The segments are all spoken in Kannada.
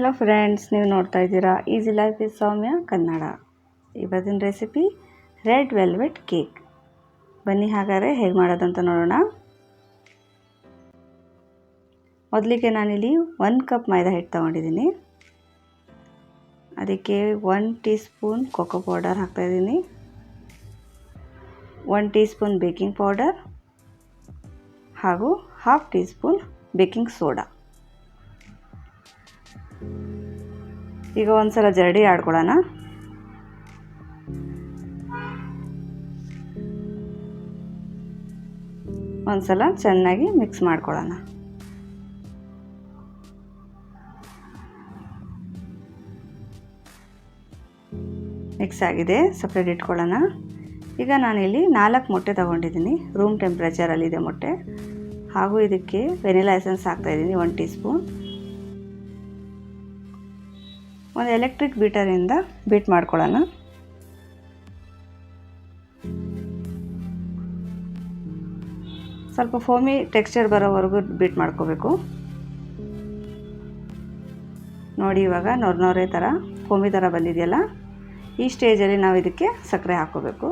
ಹಲೋ ಫ್ರೆಂಡ್ಸ್ ನೀವು ನೋಡ್ತಾ ಇದ್ದೀರಾ easy life is Soumya Kannada ಇವತ್ತಿನ ರೆಸಿಪಿ ರೆಡ್ ವೆಲ್ವೆಟ್ ಕೇಕ್ ಬನ್ನಿ ಹಾಗಾದರೆ ಹೇಗೆ ಮಾಡೋದಂತ ನೋಡೋಣ. ಮೊದಲಿಗೆ ನಾನಿಲ್ಲಿ ಒನ್ ಕಪ್ ಮೈದಾ ಹಿಟ್ಟು ತೊಗೊಂಡಿದ್ದೀನಿ. ಅದಕ್ಕೆ one teaspoon cocoa powder ಹಾಕ್ತಾಯಿದ್ದೀನಿ one teaspoon baking powder ಹಾಗೂ half teaspoon baking soda ಈಗ ಒಂದ್ಸಲ ಜರಡಿ ಆಡ್ಕೊಳ್ಳೋಣ. ಒಂದ್ಸಲ ಚೆನ್ನಾಗಿ ಮಿಕ್ಸ್ ಮಾಡ್ಕೊಳ್ಳೋಣ. ಮಿಕ್ಸ್ ಆಗಿದೆ ಸಪ್ರೇಟ್ ಇಟ್ಕೊಳ್ಳೋಣ. ಈಗ ನಾನಿಲ್ಲಿ ನಾಲ್ಕು ಮೊಟ್ಟೆ ತೊಗೊಂಡಿದ್ದೀನಿ. ರೂಮ್ ಟೆಂಪ್ರೇಚರಲ್ಲಿದೆ ಮೊಟ್ಟೆ. ಹಾಗೂ ಇದಕ್ಕೆ ವೆನಿಲಾ ಎಸೆನ್ಸ್ ಹಾಕ್ತಾಯಿದ್ದೀನಿ ಒನ್ ಟೀ ಸ್ಪೂನ್ ಒಂದು ಎಲೆಕ್ಟ್ರಿಕ್ ಬೀಟರಿಂದ ಬೀಟ್ ಮಾಡ್ಕೊಳ್ಳೋಣ. ಸ್ವಲ್ಪ ಫೋಮಿ ಟೆಕ್ಸ್ಚರ್ ಬರೋವರೆಗೂ ಬೀಟ್ ಮಾಡ್ಕೋಬೇಕು. ನೋಡಿ ಇವಾಗ ನೊರ ಥರ ಫೋಮಿ ಥರ ಬಂದಿದೆಯಲ್ಲ, ಈ ಸ್ಟೇಜಲ್ಲಿ ನಾವು ಇದಕ್ಕೆ ಸಕ್ಕರೆ ಹಾಕ್ಕೋಬೇಕು.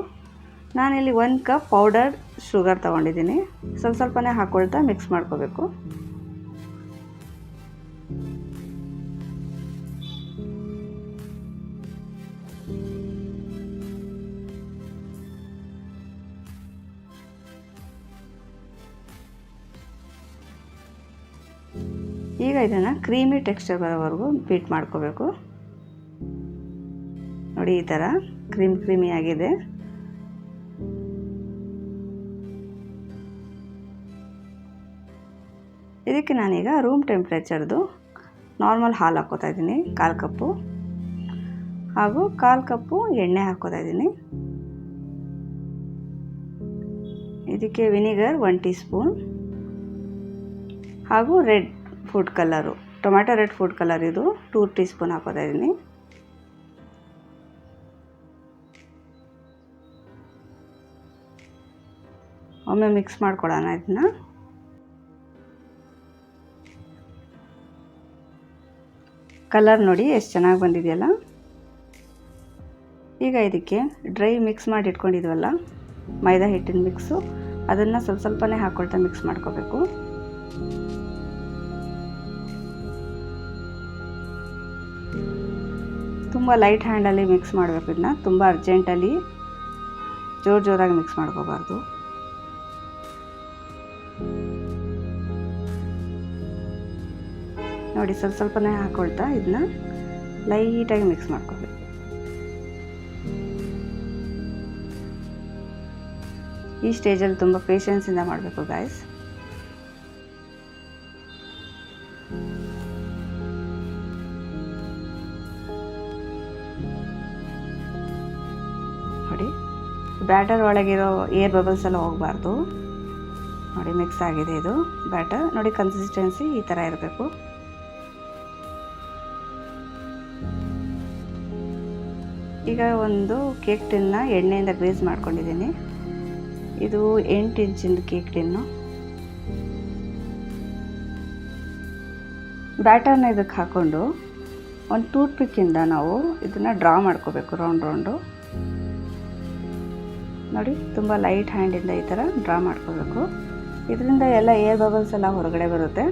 ನಾನಿಲ್ಲಿ ಒಂದು ಕಪ್ ಪೌಡರ್ ಶುಗರ್ ತೊಗೊಂಡಿದ್ದೀನಿ. ಸ್ವಲ್ಪ ಸ್ವಲ್ಪನೇ ಹಾಕ್ಕೊಳ್ತಾ ಮಿಕ್ಸ್ ಮಾಡ್ಕೋಬೇಕು. ಈಗ ಇದನ್ನು ಕ್ರೀಮಿ ಟೆಕ್ಸ್ಚರ್ ಬರೋವರೆಗೂ ಬೀಟ್ ಮಾಡ್ಕೋಬೇಕು. ನೋಡಿ ಈ ಥರ ಕ್ರೀಮ್ ಕ್ರೀಮಿ ಆಗಿದೆ. ಇದಕ್ಕೆ ನಾನೀಗ ರೂಮ್ ಟೆಂಪ್ರೇಚರ್ದು ನಾರ್ಮಲ್ ಹಾಲು ಹಾಕ್ಕೋತಾ ಇದ್ದೀನಿ, ಕಾಲು ಕಪ್ಪು. ಹಾಗೂ ಕಾಲು ಕಪ್ಪು ಎಣ್ಣೆ ಹಾಕೋತಾ ಇದ್ದೀನಿ. ಇದಕ್ಕೆ ವಿನಿಗರ್ ಒನ್ ಟೀ ಸ್ಪೂನ್ ಹಾಗೂ red food colour tomato red food colour ಇದು. ಟೂ ಟೀ ಸ್ಪೂನ್ ಹಾಕೋತಾ ಇದ್ದೀನಿ ಒಮ್ಮೆ ಮಿಕ್ಸ್ ಮಾಡ್ಕೊಳ್ಳೋಣ ಇದನ್ನ. ಕಲರ್ ನೋಡಿ ಎಷ್ಟು ಚೆನ್ನಾಗಿ ಬಂದಿದೆಯಲ್ಲ. ಈಗ ಇದಕ್ಕೆ ಡ್ರೈ ಮಿಕ್ಸ್ ಮಾಡಿ ಇಟ್ಕೊಂಡಿದ್ವಲ್ಲ, ಮೈದಾ ಹಿಟ್ಟಿನ ಮಿಕ್ಸು ಅದನ್ನು ಸ್ವಲ್ಪ ಸ್ವಲ್ಪನೇ ಹಾಕ್ಕೊಳ್ತಾ ಮಿಕ್ಸ್ ಮಾಡ್ಕೋಬೇಕು. ತುಂಬ ಲೈಟ್ ಹ್ಯಾಂಡಲ್ಲಿ ಮಿಕ್ಸ್ ಮಾಡಬೇಕು ಇದನ್ನ ತುಂಬ ಅರ್ಜೆಂಟಲ್ಲಿ ಜೋರು ಜೋರಾಗಿ ಮಿಕ್ಸ್ ಮಾಡ್ಕೋಬಾರ್ದು. ನೋಡಿ ಸ್ವಲ್ಪ ಸ್ವಲ್ಪನೇ ಹಾಕೊಳ್ತಾ ಇದನ್ನ ಲೈಟಾಗಿ ಮಿಕ್ಸ್ ಮಾಡ್ಕೋಬೇಕು. ಈ ಸ್ಟೇಜಲ್ಲಿ ತುಂಬ ಪೇಷನ್ಸಿಂದ ಮಾಡಬೇಕು ಗಾಯ್ಸ್ ಬ್ಯಾಟರ್ ಒಳಗಿರೋ ಏರ್ ಬಬಲ್ಸ್ ಎಲ್ಲ ಹೋಗಬಾರ್ದು. ನೋಡಿ ಮಿಕ್ಸ್ ಆಗಿದೆ ಇದು. ಬ್ಯಾಟರ್, ನೋಡಿ ಕನ್ಸಿಸ್ಟೆನ್ಸಿ ಈ ಥರ ಇರಬೇಕು. ಈಗ ಒಂದು ಕೇಕ್ ಟಿನ್ನ ಎಣ್ಣೆಯಿಂದ ಗ್ರೀಸ್ ಮಾಡ್ಕೊಂಡಿದ್ದೀನಿ. ಇದು ಎಂಟು ಇಂಚಿನ ಕೇಕ್ ಟಿನ್ನು ಬ್ಯಾಟರ್ನ ಇದಕ್ಕೆ ಹಾಕ್ಕೊಂಡು ಒಂದು ಟೂತ್ ಪಿಕ್ಕಿಂದ ನಾವು ಇದನ್ನು ಡ್ರಾ ಮಾಡ್ಕೋಬೇಕು ರೌಂಡ್ ರೌಂಡು ನೋಡಿ, ತುಂಬ ಲೈಟ್ ಹ್ಯಾಂಡಿಂದ ಈ ಥರ ಡ್ರಾ ಮಾಡ್ಕೋಬೇಕು. ಇದರಿಂದ ಎಲ್ಲ ಏರ್ ಬಬಲ್ಸ್ ಎಲ್ಲ ಹೊರಗಡೆ ಬರುತ್ತೆ.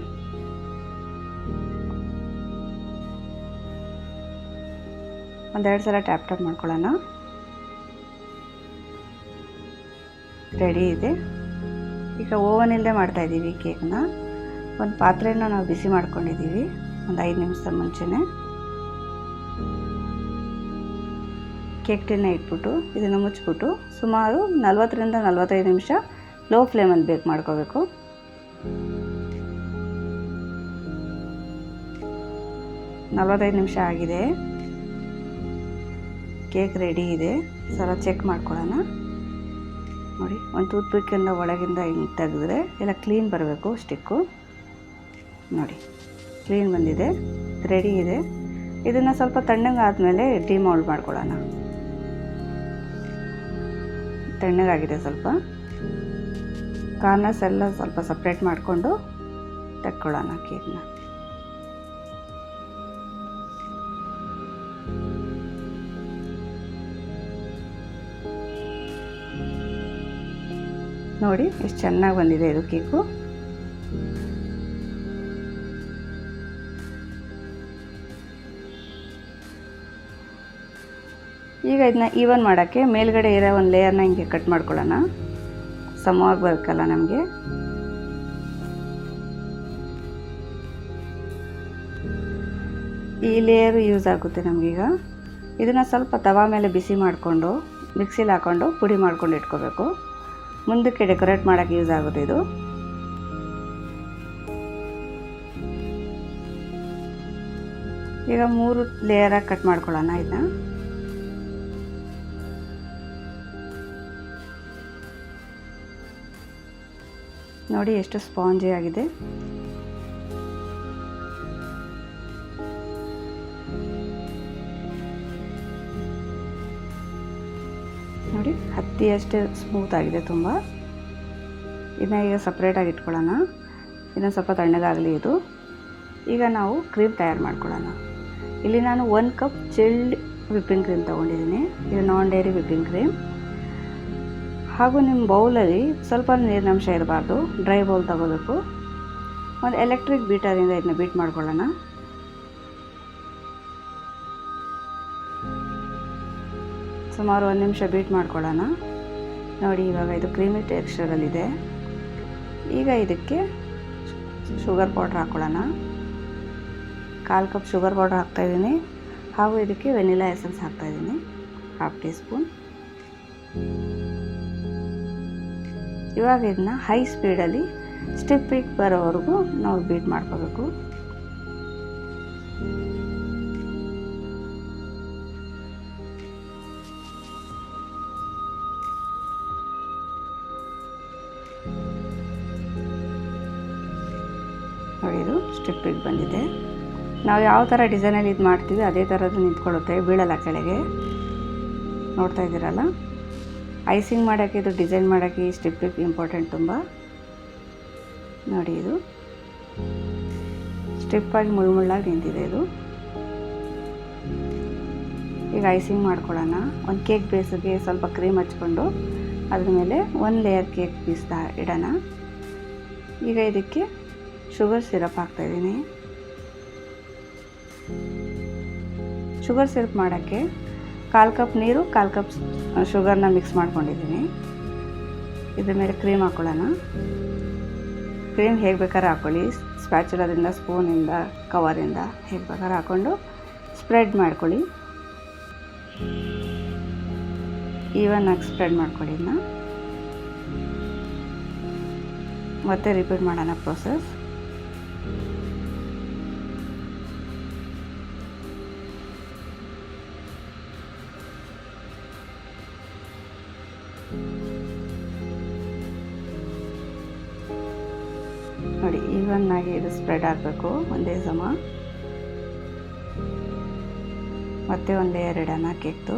ಒಂದೆರಡು ಸಲ ಟ್ಯಾಪ್ ಟ್ಯಾಪ್ ಮಾಡ್ಕೊಳ್ಳೋಣ. ರೆಡಿ ಇದೆ. ಈಗ ಓವನಿಂದ ಮಾಡ್ತಾಯಿದ್ದೀವಿ ಕೇಕ್ನ ಒಂದು ಪಾತ್ರೆನ ನಾವು ಬಿಸಿ ಮಾಡ್ಕೊಂಡಿದ್ದೀವಿ. ಒಂದು ಐದು ನಿಮಿಷದ ಮುಂಚೆನೇ. ಕೇಕ್ ಇಟ್ಬಿಟ್ಟು ಇದನ್ನು ಮುಚ್ಚಿಬಿಟ್ಟು ಸುಮಾರು ನಲ್ವತ್ತರಿಂದ ನಲ್ವತ್ತೈದು ನಿಮಿಷ ಲೋ ಫ್ಲೇಮಲ್ಲಿ ಬೇಕ್ ಮಾಡ್ಕೋಬೇಕು. ನಲ್ವತ್ತೈದು ನಿಮಿಷ ಆಗಿದೆ. ಕೇಕ್ ರೆಡಿ ಇದೆ. ಸಲ ಚೆಕ್ ಮಾಡ್ಕೊಳ್ಳೋಣ. ನೋಡಿ, ಒಂದು ಟೂತ್ ಪಿಕ್ಕಿಂದ ಒಳಗಿಂದ ಹಿಂಗೆ ತೆಗೆದ್ರೆ ಎಲ್ಲ ಕ್ಲೀನ್ ಬರಬೇಕು ಸ್ಟಿಕ್ಕು. ನೋಡಿ, ಕ್ಲೀನ್ ಬಂದಿದೆ, ರೆಡಿ ಇದೆ. ಇದನ್ನು ಸ್ವಲ್ಪ ತಣ್ಣಗೆ ಆದಮೇಲೆ ಡಿಮೌಲ್ಡ್ ಮಾಡ್ಕೊಳ್ಳೋಣ. ತಣ್ಣಗಾಗಿದೆ ಸ್ವಲ್ಪ. ಕಾರ್ನರ್ಸ್ ಎಲ್ಲ ಸ್ವಲ್ಪ ಸಪ್ರೇಟ್ ಮಾಡಿಕೊಂಡು ತಕ್ಕೊಳ್ಳೋಣ ಕೇಕ್ನ. ನೋಡಿ, ಎಷ್ಟು ಚೆನ್ನಾಗಿ ಬಂದಿದೆ ಇದು ಕೇಕು. ಈಗ ಇದನ್ನ ಈವನ್ ಮಾಡೋಕ್ಕೆ ಮೇಲ್ಗಡೆ ಇರೋ ಒಂದು ಲೇಯರ್ನ ಹಿಂಗೆ ಕಟ್ ಮಾಡ್ಕೊಳ್ಳೋಣ. ಸಮವಾಗಿ ಬರಬೇಕಲ್ಲ ನಮಗೆ. ಈ ಲೇಯರು ಯೂಸ್ ಆಗುತ್ತೆ ನಮಗೀಗ ಇದನ್ನು ಸ್ವಲ್ಪ ತವಾ ಮೇಲೆ ಬಿಸಿ ಮಾಡಿಕೊಂಡು ಮಿಕ್ಸಿಲಿ ಹಾಕ್ಕೊಂಡು ಪುಡಿ ಮಾಡ್ಕೊಂಡು ಇಟ್ಕೋಬೇಕು. ಮುಂದಕ್ಕೆ ಡೆಕೋರೇಟ್ ಮಾಡೋಕ್ಕೆ ಯೂಸ್ ಆಗುತ್ತೆ ಇದು. ಈಗ ಮೂರು ಲೇಯರಾಗಿ ಕಟ್ ಮಾಡ್ಕೊಳ್ಳೋಣ ಇದನ್ನ. ನೋಡಿ ಎಷ್ಟು ಸ್ಪಾಂಜಿ ಆಗಿದೆ. ನೋಡಿ ಹತ್ತಿಯಷ್ಟು ಸ್ಮೂತ್ ಆಗಿದೆ ತುಂಬ. ಇದನ್ನ ಈಗ ಸಪ್ರೇಟಾಗಿ ಇಟ್ಕೊಳ್ಳೋಣ. ಇನ್ನೊಂದು ಸ್ವಲ್ಪ ತಣ್ಣಗಾಗಲಿ ಇದು. ಈಗ ನಾವು ಕ್ರೀಮ್ ತಯಾರು ಮಾಡ್ಕೊಳ್ಳೋಣ. ಇಲ್ಲಿ ನಾನು ಒಂದು ಕಪ್ ಚಿಲ್ಡ್ ವಿಪ್ಪಿಂಗ್ ಕ್ರೀಮ್ ತೊಗೊಂಡಿದ್ದೀನಿ. ಇದು ನಾನ್ ಡೈರಿ ವಿಪ್ಪಿಂಗ್ ಕ್ರೀಮ್ ಹಾಗೂ ನಿಮ್ಮ ಬೌಲಲ್ಲಿ ಸ್ವಲ್ಪ ನೀರಿನಂಶ ಇರಬಾರ್ದು ಡ್ರೈ ಬೌಲ್ ತಗೋಬೇಕು. ಒಂದು ಎಲೆಕ್ಟ್ರಿಕ್ ಬೀಟರಿಂದ ಇದನ್ನ ಬೀಟ್ ಮಾಡ್ಕೊಳ್ಳೋಣ. ಸುಮಾರು ಒಂದು ನಿಮಿಷ ಬೀಟ್ ಮಾಡ್ಕೊಳ್ಳೋಣ. ನೋಡಿ, ಇವಾಗ ಇದು ಕ್ರೀಮಿ ಟೆಕ್ಸ್ಚರಲ್ಲಿದೆ ಈಗ ಇದಕ್ಕೆ ಶುಗರ್ ಪೌಡ್ರ್ ಹಾಕ್ಕೊಳ್ಳೋಣ. ಕಾಲು ಕಪ್ ಶುಗರ್ ಪೌಡ್ರ್ ಹಾಕ್ತಾಯಿದ್ದೀನಿ ಹಾಗೂ ಇದಕ್ಕೆ ವೆನಿಲಾ ಎಸೆನ್ಸ್ ಹಾಕ್ತಾಯಿದ್ದೀನಿ ಹಾಫ್ ಟೀ ಸ್ಪೂನ್ ಇವಾಗ ಇದನ್ನ ಹೈ ಸ್ಪೀಡಲ್ಲಿ ಸ್ಟಿಪ್ಪಿಗೆ ಬರೋವರೆಗೂ ನಾವು ಬೀಟ್ ಮಾಡ್ಕೋಬೇಕು. ನೋಡಿ ಇದು ಸ್ಟಿಪ್ಪಿಗೆ ಬಂದಿದೆ. ನಾವು ಯಾವ ಥರ ಡಿಸೈನಲ್ಲಿ ಇದು ಮಾಡ್ತೀವಿ, ಅದೇ ಥರದ್ದು ನಿಂತ್ಕೊಳ್ಳುತ್ತೆ, ಬೀಳಲ್ಲ ಕೆಳಗೆ. ನೋಡ್ತಾ ಇದ್ದೀರಲ್ಲ? ಐಸಿಂಗ್ ಮಾಡೋಕ್ಕೆ ಇದು ಡಿಸೈನ್ ಮಾಡೋಕ್ಕೆ ಈ ಸ್ಟಿಪ್ಪಿಗೆ ಇಂಪಾರ್ಟೆಂಟ್ ತುಂಬ. ನೋಡಿ ಇದು. ಸ್ಟಿಪ್ಪಾಗಿ ಮುಳ್ಳುಮುಳ್ಳಾಗಿ ನಿಂತಿದೆ ಇದು. ಈಗ ಐಸಿಂಗ್ ಮಾಡ್ಕೊಳ್ಳೋಣ. ಒಂದು ಕೇಕ್ ಬೇಸಿಗೆ ಸ್ವಲ್ಪ ಕ್ರೀಮ್ ಹಚ್ಕೊಂಡು ಅದ್ರ ಮೇಲೆ ಒಂದು ಲೇಯರ್ ಕೇಕ್ ಪೀಸ್ ಇಡೋಣ. ಈಗ ಇದಕ್ಕೆ ಶುಗರ್ ಸಿರಪ್ ಹಾಕ್ತಾಯಿದ್ದೀನಿ ಶುಗರ್ ಸಿರಪ್ ಮಾಡೋಕ್ಕೆ ಕಾಲು ಕಪ್ ನೀರು, ಕಾಲು ಕಪ್ ಶುಗರ್ನ ಮಿಕ್ಸ್ ಮಾಡ್ಕೊಂಡಿದ್ದೀನಿ. ಇದ್ರ ಮೇಲೆ ಕ್ರೀಮ್ ಹಾಕ್ಕೊಳ್ಳೋಣ ಕ್ರೀಮ್ ಹೇಗೆ ಬೇಕಾದ್ರೆ ಹಾಕ್ಕೊಳ್ಳಿ ಸ್ಪ್ಯಾಚುಲದಿಂದ, ಸ್ಪೂನಿಂದ, ಕವರಿಂದ ಹೇಗೆ ಬೇಕಾದ್ರೆ ಹಾಕ್ಕೊಂಡು ಸ್ಪ್ರೆಡ್ ಮಾಡ್ಕೊಳ್ಳಿ. ಈವನ್ನಾಗಿ ಸ್ಪ್ರೆಡ್ ಮಾಡ್ಕೊಳ್ಳಿ ಇದನ್ನ ಮತ್ತೆ ರಿಪೀಟ್ ಮಾಡೋಣ ಪ್ರೋಸೆಸ್. ನೋಡಿ, ಈವನ್ನಾಗಿ ಇದು ಸ್ಪ್ರೆಡ್ ಆಗಬೇಕು, ಒಂದೇ ಸಮ. ಮತ್ತೆ ಒಂದು ಲೇಯರ್ ಕೇಕ್ದು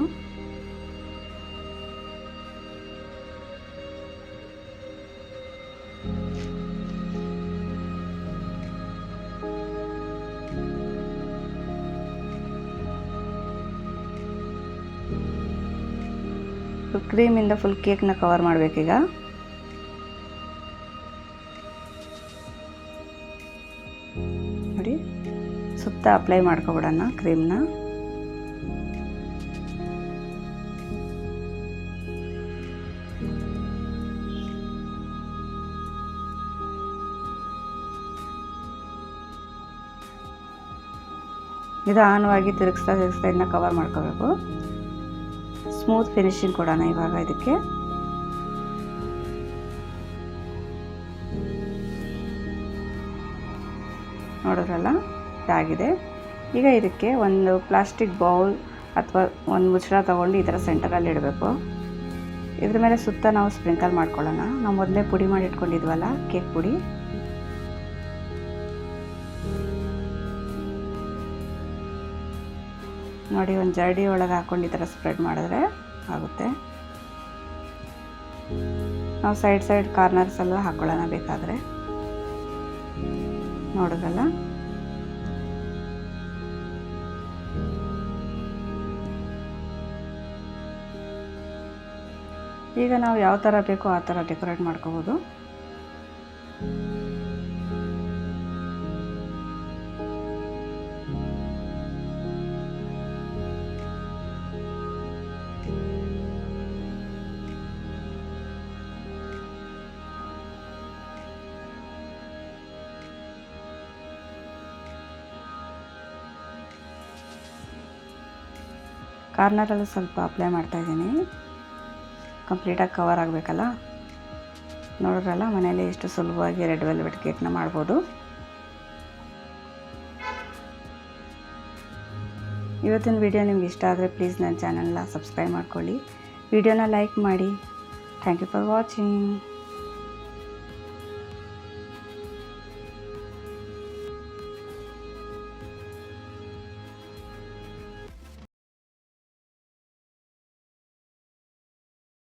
ಕ್ರೀಮಿಂದ ಫುಲ್ ಕೇಕ್ನ ಕವರ್ ಮಾಡಬೇಕೀಗ. ಅಪ್ಲೈ ಮಾಡ್ಕೊಬಿಡೋಣ ಕ್ರೀಮ್ನ ನಿಧಾನವಾಗಿ ತಿರುಗಿಸ್ತಾ ತಿರುಗಿಸ್ತಾ ಇದನ್ನ ಕವರ್ ಮಾಡ್ಕೋಬೇಕು. ಸ್ಮೂತ್ ಫಿನಿಶಿಂಗ್ ಕೊಡೋಣ ಇವಾಗ ಇದಕ್ಕೆ. ನೋಡಿದ್ರಲ್ಲ? ಇದಾಗಿದೆ ಈಗ ಇದಕ್ಕೆ ಒಂದು ಪ್ಲಾಸ್ಟಿಕ್ ಬೌಲ್ ಅಥವಾ ಒಂದು ಮುಚ್ಚಳ ತೊಗೊಂಡು ಈ ಥರ ಸೆಂಟರಲ್ಲಿ ಇಡಬೇಕು. ಇದ್ರ ಮೇಲೆ ಸುತ್ತ ನಾವು ಸ್ಪ್ರಿಂಕಲ್ ಮಾಡ್ಕೊಳ್ಳೋಣ. ನಾವು ಮೊದಲೇ ಪುಡಿ ಮಾಡಿ ಇಟ್ಕೊಂಡಿದ್ವಲ್ಲ, ಕೇಕ್ ಪುಡಿ. ನೋಡಿ, ಒಂದು ಜರಡಿ ಒಳಗೆ ಹಾಕೊಂಡು ಈ ಥರ ಸ್ಪ್ರೆಡ್ ಮಾಡಿದ್ರೆ ಆಗುತ್ತೆ. ನಾವು ಸೈಡ್ ಸೈಡ್ ಕಾರ್ನರ್ಸ್ ಎಲ್ಲ ಹಾಕ್ಕೊಳ್ಳೋಣ ಬೇಕಾದರೆ. ನೋಡಿದ್ರಲ್ಲ ಈಗ ನಾವು ಯಾವ ಥರ ಬೇಕೋ ಆ ಥರ ಡೆಕೋರೇಟ್ ಮಾಡ್ಕೋಬೋದು. ಕಾರ್ನರಲ್ಲಿ ಸ್ವಲ್ಪ ಅಪ್ಲೈ ಮಾಡ್ತಾಯಿದ್ದೀನಿ ಕಂಪ್ಲೀಟಾಗಿ ಕವರ್ ಆಗಬೇಕಲ್ಲ? ನೋಡಿದ್ರಲ್ಲ ಮನೇಲಿ ಎಷ್ಟು ಸುಲಭವಾಗಿ ರೆಡ್ ವೆಲ್ವೆಟ್ ಕೇಕ್ನ ಮಾಡ್ಬೋದು. ಇವತ್ತಿನ ವಿಡಿಯೋ ನಿಮ್ಗೆ ಇಷ್ಟ ಆದರೆ ಪ್ಲೀಸ್ ನನ್ನ ಚಾನಲ್ನ ಸಬ್ಸ್ಕ್ರೈಬ್ ಮಾಡ್ಕೊಳ್ಳಿ. ವಿಡಿಯೋನ ಲೈಕ್ ಮಾಡಿ. Thank you for watching